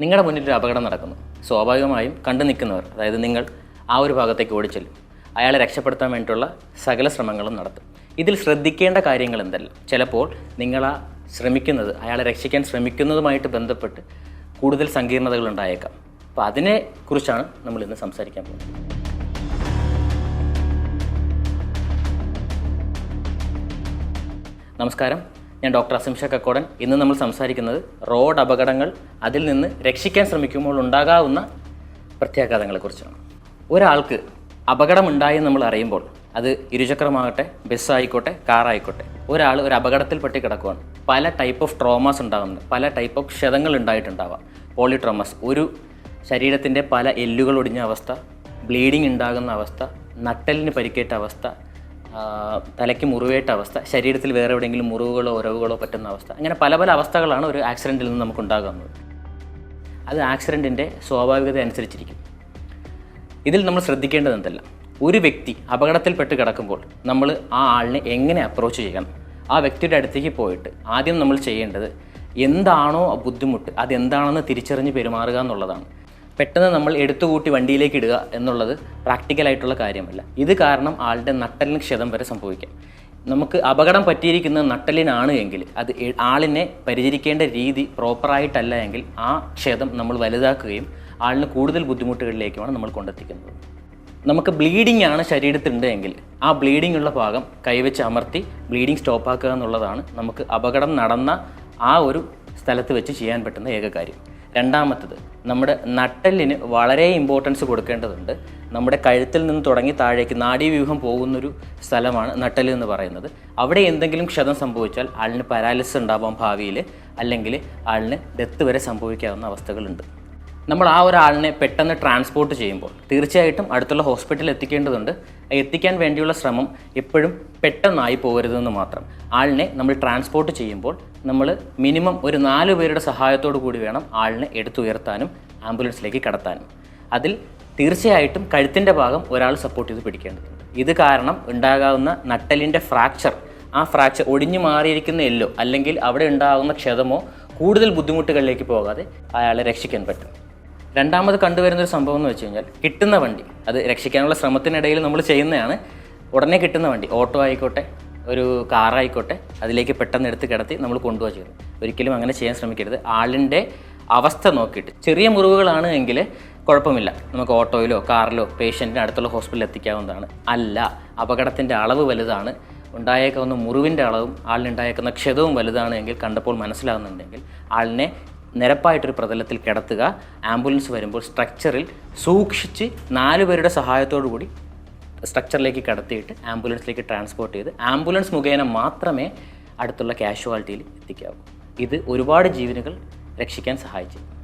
നിങ്ങളുടെ മുന്നിൽ ഒരു അപകടം നടക്കുന്നു. സ്വാഭാവികമായും കണ്ടു നിൽക്കുന്നവർ അതായത് നിങ്ങൾ ആ ഒരു ഭാഗത്തേക്ക് ഓടിച്ചെല്ലും. അയാളെ രക്ഷപ്പെടുത്താൻ വേണ്ടിയിട്ടുള്ള സകല ശ്രമങ്ങളും നടത്തും. ഇതിൽ ശ്രദ്ധിക്കേണ്ട കാര്യങ്ങൾ എന്തല്ല? ചിലപ്പോൾ നിങ്ങൾ ആ ശ്രമിക്കുന്നത് അയാളെ രക്ഷിക്കാൻ ശ്രമിക്കുന്നതുമായിട്ട് ബന്ധപ്പെട്ട് കൂടുതൽ സങ്കീർണതകൾ ഉണ്ടായേക്കാം. അപ്പോൾ അതിനെക്കുറിച്ചാണ് നമ്മൾ ഇന്ന് സംസാരിക്കാൻ പോകുന്നത്. നമസ്കാരം. ഞാൻ ഡോക്ടർ അസിംഷ കക്കോടൻ. ഇന്ന് നമ്മൾ സംസാരിക്കുന്നത് റോഡ് അപകടങ്ങൾ അതിൽ നിന്ന് രക്ഷിക്കാൻ ശ്രമിക്കുമ്പോൾ ഉണ്ടാകാവുന്ന പ്രത്യാഘാതങ്ങളെക്കുറിച്ചാണ് ഒരാൾക്ക് അപകടമുണ്ടായി നമ്മൾ അറിയുമ്പോൾ അത് ഇരുചക്രമാകട്ടെ ബസ്സായിക്കോട്ടെ കാറായിക്കോട്ടെ ഒരാൾ ഒരു അപകടത്തിൽപ്പെട്ട് കിടക്കുകയാണ് പല ടൈപ്പ് ഓഫ് ട്രോമാസ് ഉണ്ടാകുന്നുണ്ട് പല ടൈപ്പ് ഓഫ് ക്ഷതങ്ങൾ ഉണ്ടായിട്ടുണ്ടാവാം. പോളിട്രോമസ് ഒരു ശരീരത്തിന്റെ പല എല്ലുകൾ ഒടിഞ്ഞ അവസ്ഥ ബ്ലീഡിങ് ഉണ്ടാകുന്ന അവസ്ഥ നട്ടലിന് പരിക്കേറ്റ അവസ്ഥ തലയ്ക്ക് മുറിവേറ്റ അവസ്ഥ ശരീരത്തിൽ വേറെ എവിടെയെങ്കിലും മുറിവുകളോ ഒരവുകളോ പറ്റുന്ന അവസ്ഥ അങ്ങനെ പല പല അവസ്ഥകളാണ് ഒരു ആക്സിഡന്റിൽ നിന്ന് നമുക്ക് ഉണ്ടാകുന്നത് അത് ആക്സിഡന്റിന്റെ സ്വാഭാവികത അനുസരിച്ചിരിക്കും. ഇതിൽ നമ്മൾ ശ്രദ്ധിക്കേണ്ടത് എന്തല്ല ഒരു വ്യക്തി അപകടത്തിൽപ്പെട്ട് കിടക്കുമ്പോൾ നമ്മൾ ആ ആളിനെ എങ്ങനെ അപ്രോച്ച് ചെയ്യണം? ആ വ്യക്തിയുടെ അടുത്തേക്ക് പോയിട്ട് ആദ്യം നമ്മൾ ചെയ്യേണ്ടത് എന്താണോ ബുദ്ധിമുട്ട് അതെന്താണെന്ന് തിരിച്ചറിഞ്ഞ് പെരുമാറുക എന്നുള്ളതാണ്. പെട്ടെന്ന് നമ്മൾ എടുത്തുകൂട്ടി വണ്ടിയിലേക്ക് ഇടുക എന്നുള്ളത് പ്രാക്ടിക്കലായിട്ടുള്ള കാര്യമല്ല. ഇത് കാരണം ആളുടെ നട്ടലിന് ക്ഷതം വരെ സംഭവിക്കാം. നമുക്ക് അപകടം പറ്റിയിരിക്കുന്നത് നട്ടലിനാണ് എങ്കിൽ അത് ആളിനെ പരിചരിക്കേണ്ട രീതി പ്രോപ്പറായിട്ടല്ല എങ്കിൽ ആ ക്ഷതം നമ്മൾ വലുതാക്കുകയും ആളിന് കൂടുതൽ ബുദ്ധിമുട്ടുകളിലേക്കുമാണ് നമ്മൾ കൊണ്ടെത്തിക്കുന്നത്. നമുക്ക് ബ്ലീഡിംഗ് ആണ് ശരീരത്തിലുണ്ട് എങ്കിൽ ആ ബ്ലീഡിംഗ് ഉള്ള ഭാഗം കൈവച്ച് അമർത്തി ബ്ലീഡിംഗ് സ്റ്റോപ്പാക്കുക എന്നുള്ളതാണ് നമുക്ക് അപകടം നടന്ന ആ ഒരു സ്ഥലത്ത് വെച്ച് ചെയ്യാൻ പറ്റുന്ന ഏക കാര്യം. രണ്ടാമത്തത് നമ്മുടെ നട്ടലിന് വളരെ ഇമ്പോർട്ടൻസ് കൊടുക്കേണ്ടതുണ്ട്. നമ്മുടെ കഴുത്തിൽ നിന്ന് തുടങ്ങി താഴേക്ക് നാഡീവ്യൂഹം പോകുന്നൊരു സ്ഥലമാണ് നട്ടൽ എന്ന് പറയുന്നത്. അവിടെ എന്തെങ്കിലും ക്ഷതം സംഭവിച്ചാൽ ആളിന് പാരാലിസിസ് ഉണ്ടാവാം ഭാവിയിൽ അല്ലെങ്കിൽ ആളിന് ഡെത്ത് വരെ സംഭവിക്കാവുന്ന അവസ്ഥകളുണ്ട്. നമ്മൾ ആ ഒരാളിനെ പെട്ടെന്ന് ട്രാൻസ്പോർട്ട് ചെയ്യുമ്പോൾ തീർച്ചയായിട്ടും അടുത്തുള്ള ഹോസ്പിറ്റലിൽ എത്തിക്കേണ്ടതുണ്ട്. എത്തിക്കാൻ വേണ്ടിയുള്ള ശ്രമം എപ്പോഴും പെട്ടെന്നായി പോകരുതെന്ന് മാത്രം. ആളിനെ നമ്മൾ ട്രാൻസ്പോർട്ട് ചെയ്യുമ്പോൾ നമ്മൾ മിനിമം ഒരു നാല് പേരുടെ സഹായത്തോടു കൂടി വേണം ആളിനെ എടുത്തുയർത്താനും ആംബുലൻസിലേക്ക് കടത്താനും. അതിൽ തീർച്ചയായിട്ടും കഴുത്തിന്റെ ഭാഗം ഒരാൾ സപ്പോർട്ട് ചെയ്ത് പിടിക്കേണ്ടതുണ്ട്. ഇത് കാരണം ഉണ്ടാകാവുന്ന നട്ടലിന്റെ ഫ്രാക്ചർ ആ ഫ്രാക്ചർ ഒടിഞ്ഞു മാറിയിരിക്കുന്ന എല്ലോ അല്ലെങ്കിൽ അവിടെ ഉണ്ടാകുന്ന ക്ഷതമോ കൂടുതൽ ബുദ്ധിമുട്ടുകളിലേക്ക് പോകാതെ അയാളെ രക്ഷിക്കാൻ പറ്റും. രണ്ടാമത് കണ്ടുവരുന്ന ഒരു സംഭവം എന്ന് വെച്ച് കഴിഞ്ഞാൽ കിട്ടുന്ന വണ്ടി അത് രക്ഷിക്കാനുള്ള ശ്രമത്തിനിടയിൽ നമ്മൾ ചെയ്യുന്നതാണ്. ഉടനെ കിട്ടുന്ന വണ്ടി ഓട്ടോ ആയിക്കോട്ടെ ഒരു കാറായിക്കോട്ടെ അതിലേക്ക് പെട്ടെന്ന് എടുത്ത് കിടത്തി നമ്മൾ കൊണ്ടുപോകാൻ ചെയ്യുന്നത് ഒരിക്കലും അങ്ങനെ ചെയ്യാൻ ശ്രമിക്കരുത്. ആളിന്റെ അവസ്ഥ നോക്കിയിട്ട് ചെറിയ മുറിവുകളാണ് എങ്കിൽ കുഴപ്പമില്ല. നമുക്ക് ഓട്ടോയിലോ കാറിലോ പേഷ്യന്റിന് അടുത്തുള്ള ഹോസ്പിറ്റലിൽ എത്തിക്കാവുന്നതാണ്. അല്ല അപകടത്തിന്റെ അളവ് വലുതാണ്. ഉണ്ടായേക്കാവുന്ന മുറിവിന്റെ അളവും ആളിനുണ്ടായേക്കുന്ന ക്ഷതവും വലുതാണ് എങ്കിൽ കണ്ടപ്പോൾ മനസ്സിലാകുന്നുണ്ടെങ്കിൽ ആളിനെ നിരപ്പായിട്ടൊരു പ്രതലത്തിൽ കിടത്തുക. ആംബുലൻസ് വരുമ്പോൾ സ്ട്രക്ചറിൽ സൂക്ഷിച്ച് നാല് പേരുടെ സഹായത്തോടു കൂടി സ്ട്രക്ചറിലേക്ക് കടത്തിയിട്ട് ആംബുലൻസിലേക്ക് ട്രാൻസ്പോർട്ട് ചെയ്ത് ആംബുലൻസ് മുഖേന മാത്രമേ അടുത്തുള്ള കാഷ്വാലിറ്റിയിൽ എത്തിക്കാവൂ. ഇത് ഒരുപാട് ജീവനുകൾ രക്ഷിക്കാൻ സഹായിച്ചു.